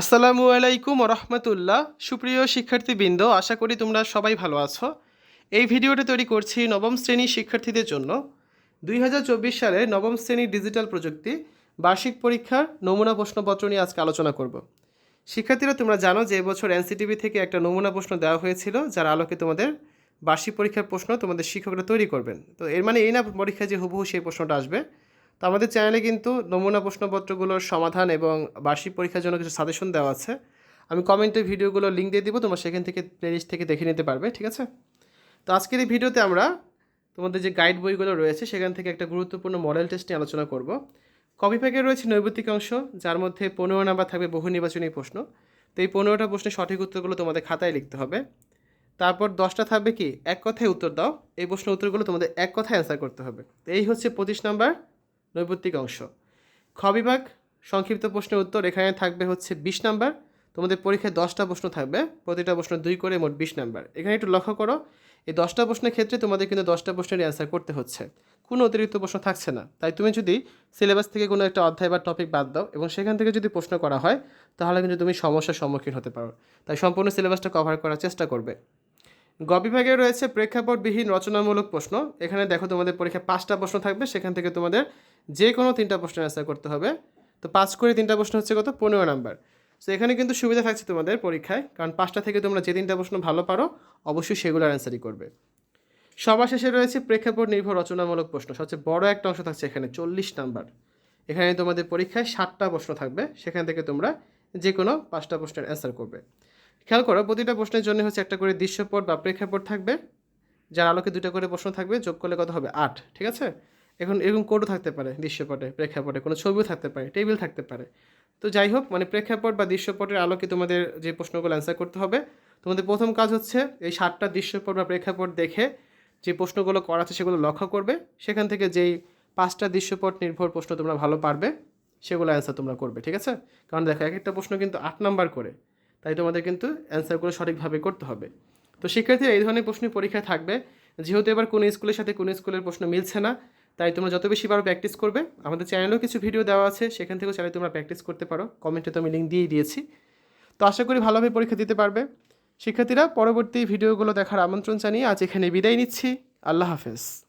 আসসালামু আলাইকুম রহমতুল্লাহ। সুপ্রিয় শিক্ষার্থীবৃন্দ, আশা করি তোমরা সবাই ভালো আছো। এই ভিডিওটা তৈরি করছি নবম শ্রেণির শিক্ষার্থীদের জন্য। দুই হাজার চব্বিশ সালে নবম শ্রেণির ডিজিটাল প্রযুক্তি, বার্ষিক পরীক্ষার নমুনা প্রশ্নপত্র নিয়ে আজকে আলোচনা করব। শিক্ষার্থীরা, তোমরা জানো যে এবছর এনসিটিভি থেকে একটা নমুনা প্রশ্ন দেওয়া হয়েছিল, যার আলোকে তোমাদের বার্ষিক পরীক্ষার প্রশ্ন তোমাদের শিক্ষকরা তৈরি করবেন। তো এর মানে এই না পরীক্ষা যে হুবহু সেই প্রশ্নটা আসবে। তো আমাদের চ্যানেলে কিন্তু নমুনা প্রশ্নপত্রগুলোর সমাধান এবং বার্ষিক পরীক্ষার জন্য কিছু সাজেশন দেওয়া আছে। আমি কমেন্টে ভিডিওগুলো লিঙ্ক দিয়ে দিব, তোমরা সেখান থেকে প্লেলিস্ট থেকে দেখে নিতে পারবে, ঠিক আছে? তো আজকের এই ভিডিওতে আমরা তোমাদের যে গাইড বইগুলো রয়েছে, সেখান থেকে একটা গুরুত্বপূর্ণ মডেল টেস্ট নিয়ে আলোচনা করব। কপি প্যাকে রয়েছে নৈবতিক অংশ, যার মধ্যে পনেরো নাম্বার থাকবে বহু নির্বাচনী প্রশ্ন। তো এই পনেরোটা প্রশ্নের সঠিক উত্তরগুলো তোমাদের খাতায় লিখতে হবে। তারপর দশটা থাকবে কি? এক কথায় উত্তর দাও। এই প্রশ্ন উত্তরগুলো তোমাদের এক কথায় অ্যান্সার করতে হবে। তো এই হচ্ছে পঁচিশ নাম্বার নৈপত্তিক অংশ। খ বিভাগ, সংক্ষিপ্ত প্রশ্নের উত্তর এখানে থাকবে হচ্ছে বিশ নাম্বার। তোমাদের পরীক্ষায় দশটা প্রশ্ন থাকবে, প্রতিটা প্রশ্ন দুই করে মোট বিশ নাম্বার। এখানে একটু লক্ষ্য করো, এই দশটা প্রশ্নের ক্ষেত্রে তোমাদের কিন্তু দশটা প্রশ্নের অ্যান্সার করতে হচ্ছে। কোনো অতিরিক্ত প্রশ্ন থাকছে না। তাই তুমি যদি সিলেবাস থেকে কোনো একটা অধ্যায় বা টপিক বাদ দাও এবং সেখান থেকে যদি প্রশ্ন করা হয়, তাহলে কিন্তু তুমি সমস্যার সম্মুখীন হতে পারো। তাই সম্পূর্ণ সিলেবাসটা কভার করার চেষ্টা করবে। গ বিভাগে রয়েছে প্রেক্ষাপটবিহীন রচনামূলক প্রশ্ন। এখানে দেখো তোমাদের পরীক্ষায় পাঁচটা প্রশ্ন থাকবে, সেখান থেকে তোমাদের যে কোনো তিনটা প্রশ্নের অ্যান্সার করতে হবে। তো পাঁচ করে তিনটা প্রশ্ন হচ্ছে কত? পনেরো নাম্বার তো এখানে কিন্তু সুবিধা থাকছে তোমাদের পরীক্ষায়, কারণ পাঁচটা থেকে তোমরা যে তিনটা প্রশ্ন ভালো পারো, অবশ্যই সেগুলোর অ্যান্সারই করবে। সবার শেষে রয়েছে প্রেক্ষাপট নির্ভর রচনামূলক প্রশ্ন। সবচেয়ে বড় একটা অংশ থাকছে এখানে চল্লিশ নাম্বার এখানে তোমাদের পরীক্ষায় ষাটটা প্রশ্ন থাকবে, সেখান থেকে তোমরা যে কোনো পাঁচটা প্রশ্নের অ্যান্সার করবে। খেয়াল করো, প্রতিটা প্রশ্নের জন্য হচ্ছে একটা করে দৃশ্যপট বা প্রেক্ষাপট থাকবে। যার আলোকে দুটো করে প্রশ্ন থাকবে, যোগ করলে কত হবে? আট, ঠিক আছে? এখন এরকম কোডও থাকতে পারে, দৃশ্যপটে, প্রেক্ষাপটে, কোনো ছবিও থাকতে পারে টেবিল থাকতে পারে। তো যাই হোক মানে প্রেক্ষাপট বা দৃশ্যপটের আলোকে তোমাদের যে প্রশ্নগুলো অ্যান্সার করতে হবে, তোমাদের প্রথম কাজ হচ্ছে এই সাতটা দৃশ্যপট বা প্রেক্ষাপট দেখে যে প্রশ্নগুলো করা আছে সেগুলো লক্ষ্য করবে, সেখান থেকে যেই পাঁচটা দৃশ্যপট নির্ভর প্রশ্ন তোমরা ভালো পারবে, সেগুলো অ্যান্সার তোমরা করবে, ঠিক আছে? কারণ দেখো এক একটা প্রশ্ন কিন্তু আট নাম্বার করে, তাই তোমাদের কিন্তু অ্যান্সারগুলো সঠিকভাবে করতে হবে। তো শিক্ষার্থীরা এই ধরনের প্রশ্ন পরীক্ষায় থাকবে, যেহেতু এবার কোনো স্কুলের সাথে কোনো স্কুলের প্রশ্ন মিলছে না তাই তোমরা যত বেশি পারো প্র্যাকটিস করবে। আমাদের চ্যানেলেও কিছু ভিডিও দেওয়া আছে, সেখান থেকেও চাইলে তোমরা প্র্যাকটিস করতে পারো। কমেন্টে তো আমি লিঙ্ক দিয়েই দিয়েছি। তো আশা করি ভালোভাবে পরীক্ষা দিতে পারবে। শিক্ষার্থীরা, পরবর্তী ভিডিওগুলো দেখার আমন্ত্রণ জানিয়ে আজ এখানে বিদায় নিচ্ছি। আল্লাহ হাফেজ।